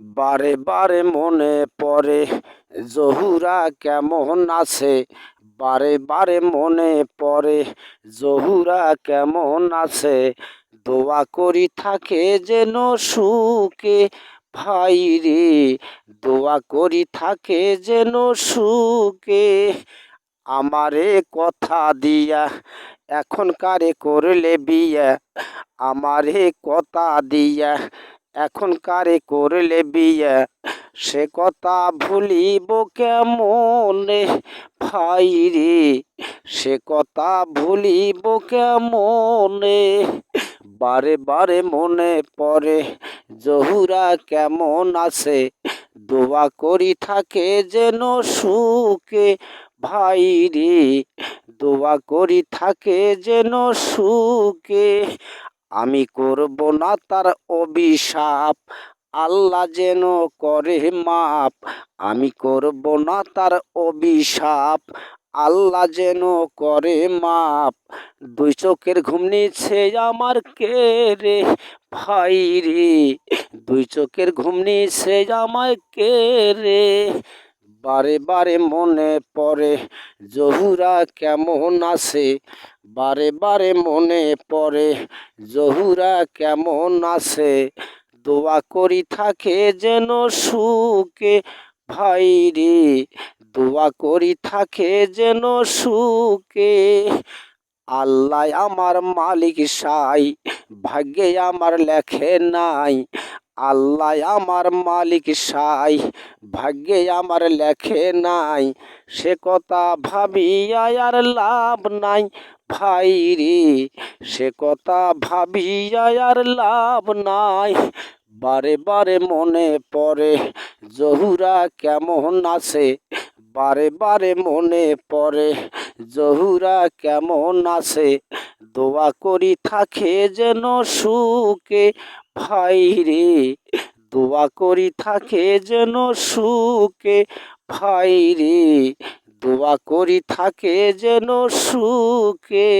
বারে বারে মনে পড়ে, জহুরা কেমন আছে? বারে বারে মনে পড়ে, জহুরা কেমন আছে? দোয়া করি থাকে যেন সুখে ভাই রে, দোয়া করি থাকে যেন সুখে। আমারে কথা দিয়া, এখন কারে করলে বিয়া? আমারে কথা দিয়া এখন কারে করলে বিয়া? সে কথা ভুলিব কেমনে? ভাই রে, সে কথা ভুলিব কেমনে? বারে বারে মনে পড়ে, জহুরা কেমন আছে? দোয়া করি থাকে যেন সুখে। ভাই রে, দোয়া করি থাকে যেন সুখে। আমি করব না তার অভিশাপ। আল্লাহ যেন করে মাপ। আমি করব না তার অভিশাপ। আল্লাহ যেন করে মাপ। দুই চোখের ঘুম নিচ্ছে আমার কে রে ভাই রে? দুই চোখের ঘুম নিচ্ছে আমার কে রে? বারে বারে মনে পড়ে, জহুরা কেমন আছে? বারে বারে মনে পড়ে, জহুরা কেমন আছে? দোয়া করি থাকে যেন সুখে ভাই রে, দোয়া করি থাকে যেন সুখে। আল্লাহ আমার মালিক সাই, ভাগ্যে আমার লেখে নাই আল্লাহ আমার মালিক সাই, ভাগ্যে আমার লেখে নাই। সে কথা ভাবিয়া আর লাভ নাই ভাই রে। সে কথা ভাবিয়া আর লাভ নাই। বারে বারে মনে পড়ে জহুরা কেমন আছে। বারে বারে মনে পড়ে জহুরা কেমন আছে। দোয়া করি থাকে যেন সুখে। ভাই রে দোয়া করি থাকে যেন সুখে। ভাই রে দোয়া করি থাকে যেন সুখে।